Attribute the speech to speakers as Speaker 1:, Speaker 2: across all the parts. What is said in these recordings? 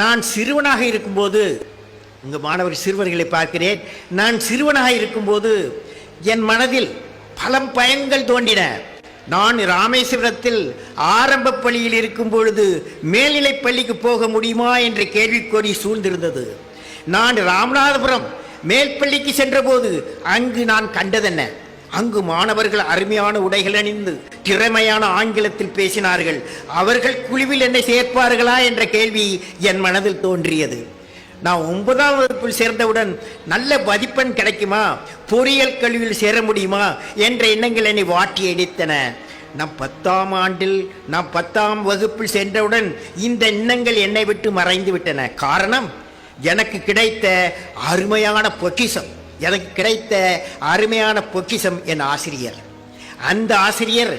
Speaker 1: நான் சிறுவனாக இருக்கும்போது உங்கள் மாணவர் சிறுவர்களை பார்க்கிறேன். நான் சிறுவனாக இருக்கும்போது என் மனதில் பல பயன்கள் தோன்றின. நான் ராமேஸ்வரத்தில் ஆரம்ப பள்ளியில் இருக்கும் பொழுது மேல்நிலைப் பள்ளிக்கு போக முடியுமா என்ற கேள்விக்கோரி சூழ்ந்திருந்தது. நான் ராமநாதபுரம் மேல்பள்ளிக்கு சென்றபோது அங்கு நான் கண்டதென்ன? அங்கு மாணவர்கள் அருமையான உடைகள் அணிந்து திறமையான ஆங்கிலத்தில் பேசினார்கள். அவர்கள் குழுவில் என்னை சேர்ப்பார்களா என்ற கேள்வி என் மனதில் தோன்றியது. நான் ஒன்பதாம் வகுப்பில் சேர்ந்தவுடன் நல்ல மதிப்பெண் கிடைக்குமா? பொறியியல் கல்வியில் சேர முடியுமா? என்ற எண்ணங்கள் என்னை வாட்டி அடித்தன. நான் பத்தாம் ஆண்டில் நான் பத்தாம் வகுப்பில் சென்றவுடன் இந்த எண்ணங்கள் என்னை விட்டு மறைந்து விட்டன. காரணம் எனக்கு கிடைத்த அருமையான பொக்கிஷம். எனக்கு கிடைத்த அருமையான பொக்கிஷம் என் ஆசிரியர். அந்த ஆசிரியர்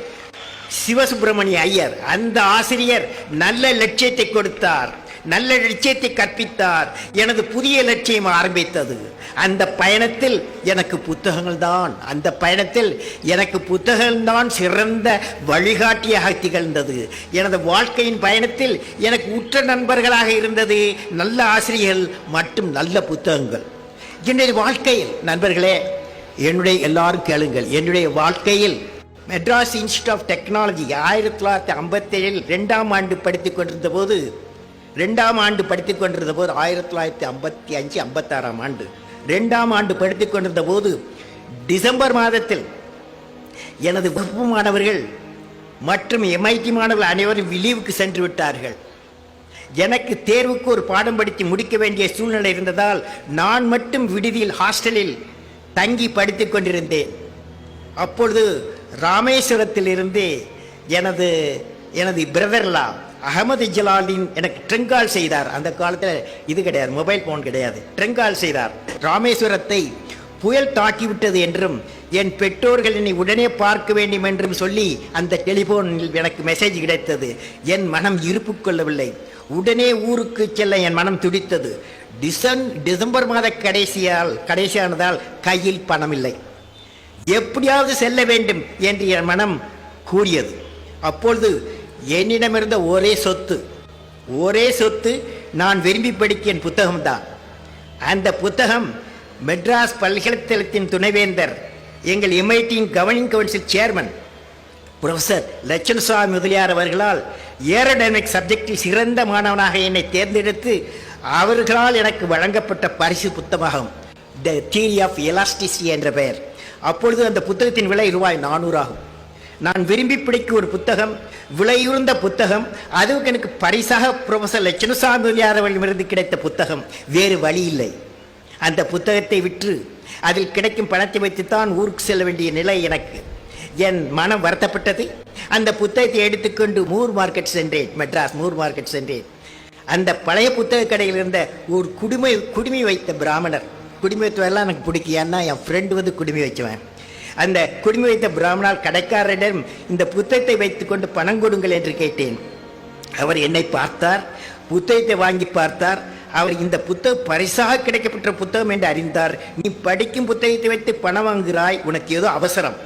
Speaker 1: சிவசுப்பிரமணிய ஐயர். அந்த ஆசிரியர் நல்ல லட்சியத்தை கொடுத்தார். நல்ல லட்சியத்தை கற்பித்தார். எனது புதிய லட்சியம் ஆரம்பித்தது. அந்த பயணத்தில் எனக்கு புத்தகங்கள் தான். அந்த பயணத்தில் எனக்கு புத்தகங்கள் தான் சிறந்த வழிகாட்டியாக திகழ்ந்தது. எனது வாழ்க்கையின் பயணத்தில் எனக்கு உற்ற நண்பர்களாக இருந்தது. நல்ல ஆசிரியர்கள் மற்றும் நல்ல புத்தகங்கள். என்னுடைய வாழ்க்கையில் நண்பர்களே என்னுடைய எல்லாரும் கேளுங்கள். என்னுடைய வாழ்க்கையில் மெட்ராஸ் இன்ஸ்டியூட் ஆஃப் டெக்னாலஜி ஆயிரத்தி தொள்ளாயிரத்தி ஐம்பத்தேழில் ரெண்டாம் ஆண்டு படித்துக் கொண்டிருந்த போது ரெண்டாம் ஆண்டு படித்துக் கொண்டிருந்த போது ஆயிரத்தி தொள்ளாயிரத்தி ஐம்பத்தி அஞ்சு ஐம்பத்தாறாம் ஆண்டு. ரெண்டாம் ஆண்டு படித்துக் கொண்டிருந்த போது டிசம்பர் மாதத்தில் எனது வகுப்பு மாணவர்கள் மற்றும் எம்ஐடி மாணவர்கள் அனைவரும் விலீவுக்கு சென்று விட்டார்கள். எனக்கு தேர்வுக்கு ஒரு பாடம் படித்து முடிக்க வேண்டிய சூழ்நிலை இருந்ததால் நான் மட்டும் விடுதியில் ஹாஸ்டலில் தங்கி படித்து கொண்டிருந்தேன். அப்பொழுது ராமேஸ்வரத்திலிருந்து எனது எனது பிரதர்லா அகமது ஜலாலின் எனக்கு ட்ரெங்கால் செய்தார். அந்த காலத்தில் இது கிடையாது மொபைல் ஃபோன் கிடையாது. ட்ரெங்கால் செய்தார். ராமேஸ்வரத்தை புயல் தாக்கிவிட்டது என்றும் என் பெற்றோர்கள் என்னை உடனே பார்க்க வேண்டும் என்றும் சொல்லி அந்த டெலிஃபோனில் எனக்கு மெசேஜ் கிடைத்தது. என் மனம் இருப்பு கொள்ளவில்லை. உடனே ஊருக்கு செல்ல என் மனம் துடித்தது. டிசன் டிசம்பர் மாத கடைசியால் கடைசியானதால் கையில் பணமில்லை. எப்படியாவது செல்ல வேண்டும் என்று என் மனம் கூறியது. அப்பொழுது என்னிடமிருந்த ஒரே சொத்து ஒரே சொத்து நான் விரும்பி படிக்க என் புத்தகம்தான். அந்த புத்தகம் மெட்ராஸ் பல்கலைக்கழகத்தின் துணைவேந்தர் எங்கள் எம்ஐடியின் governing council chairman professor Swami Mudaliar அவர்களால் ஏரோடைனமிக் சப்ஜெக்டில் சிறந்த மாணவனாக என்னை தேர்ந்தெடுத்து அவர்களால் எனக்கு வழங்கப்பட்ட பரிசு புத்தகம் த தியரி ஆஃப் எலாஸ்டிசிட்டி என்ற பெயர். அப்பொழுது அந்த புத்தகத்தின் விலை ரூபாய் நானூறு ஆகும். நான் விரும்பி பிடிக்கும் ஒரு புத்தகம் விலையுறந்த புத்தகம் அதுவும் எனக்கு பரிசாக ப்ரொஃபசர் லட்சணசாமி முதலியார் அவர்களிடமிருந்து கிடைத்த புத்தகம். வேறு வழி இல்லை. அந்த புத்தகத்தை விற்று அதில் கிடைக்கும் பணத்தை வைத்துத்தான் ஊருக்கு செல்ல வேண்டிய நிலை எனக்கு. என் மனம் வருத்தப்பட்டது. அந்த புத்தகத்தை எடுத்துக்கொண்டு மூர் மார்க்கெட் சென்றேன் மெட்ராஸ் மூர் மார்க்கெட் சென்றேன். அந்த பழைய புத்தக கடையில் இருந்த ஒரு குடிமை குடுமி வைத்த பிராமணர். குடுமி வைத்தவரெல்லாம் எனக்கு பிடிக்கும். ஏன்னா என் ஃப்ரெண்டு வந்து குடுமி வைக்குவேன் அந்த குடிமை வைத்த பிராமணர் கடைக்காரரிடம் இந்த புத்தகத்தை வைத்துக்கொண்டு பணம் கொடுங்கள் என்று கேட்டேன். அவர் என்னை பார்த்தார் புத்தகத்தை வாங்கி பார்த்தார். அவர் இந்த புத்தகம் பரிசாக கிடைக்கப்பட்ட புத்தகம் என்று அறிந்தார். நீ படிக்கும் புத்தகத்தை வைத்து பணம் வாங்குகிறாய் உனக்கு ஏதோ அவசரம்.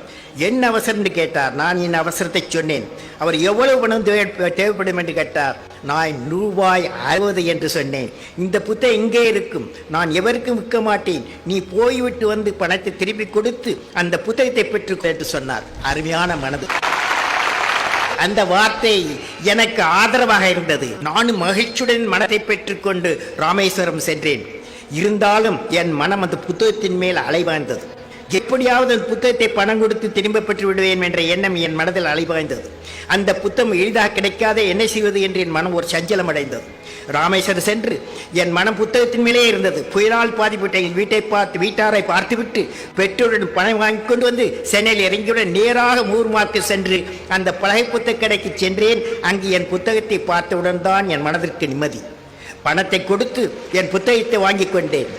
Speaker 1: என்ன அவசரம்னு கேட்டார். நான் என் அவசரத்தை சொன்னேன். அவர் எவ்வளவு பணம் தேவை தேவைப்படும் என்று கேட்டார். நான் ரூபாய் அறுபது என்று சொன்னேன். இந்த புத்தகம் இங்கே இருக்கும். நான் எவருக்கும் விற்க மாட்டேன். நீ போய்விட்டு வந்து பணத்தை திருப்பி கொடுத்து அந்த புத்தகத்தை பெற்று என்று சொன்னார். அருமையான மனது. அந்த வார்த்தை எனக்கு ஆதரவாக இருந்தது. நானும் மகிழ்ச்சியுடன் மனத்தை பெற்றுக்கொண்டு ராமேஸ்வரம் சென்றேன். இருந்தாலும் என் மனம் அந்த புத்தகத்தின் மேல் அலைவாய்ந்தது. எப்படியாவது அந்த புத்தகத்தை பணம் கொடுத்து திரும்ப பெற்று விடுவேன் என்ற எண்ணம் என் மனதில் அலைபாய்ந்தது. அந்த புத்தகம் எளிதாக கிடைக்காத என்ன செய்வது என்று என் மனம் ஒரு சஞ்சலம் அடைந்தது. ராமேஸ்வரம் சென்று என் மனம் புத்தகத்தின் மேலே இருந்தது. புயலால் பாதிப்பட்ட என் வீட்டை பார்த்து வீட்டாரை பார்த்துவிட்டு பெற்றோருடன் பணம் வாங்கி கொண்டு வந்து சென்னையில் இறங்கியுடன் நேராக மூர்மார்க்கு சென்று அந்த பழகை புத்தக கடைக்கு சென்றேன். அங்கு என் புத்தகத்தை பார்த்தவுடன் தான் என் மனதிற்கு நிம்மதி. பணத்தை கொடுத்து என் புத்தகத்தை வாங்கி கொண்டேன்.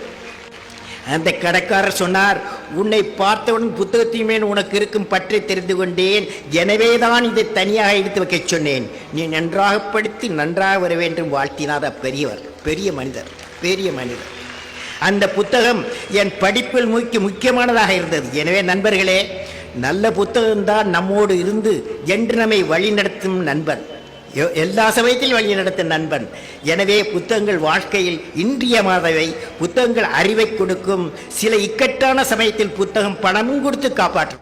Speaker 1: அந்த கடைக்காரர் சொன்னார் உன்னை பார்த்தவுடன் புத்தகத்தின் மேல் உனக்கு இருக்கும் பற்றி தெரிந்து கொண்டேன். எனவே தான் இதை தனியாக எடுத்து வைக்க சொன்னேன். நீ நன்றாக படித்து நன்றாக வர வேண்டும் வாழ்த்தினார் பெரியவர். பெரிய மனிதர் பெரிய மனிதர். அந்த புத்தகம் என் படிப்பில் முக்கிய முக்கியமானதாக இருந்தது. எனவே நண்பர்களே நல்ல புத்தகம்தான் நம்மோடு இருந்து என்று நம்மை வழிநடத்தும் நண்பன் எல்லா சமயத்திலும் வழி நடத்தும் நண்பன். எனவே புத்தகங்கள் வாழ்க்கையில் இன்றியமானவை. புத்தகங்கள் அறிவை கொடுக்கும். சில இக்கட்டான சமயத்தில் புத்தகம் பணமும் கொடுத்து காப்பாற்றும்.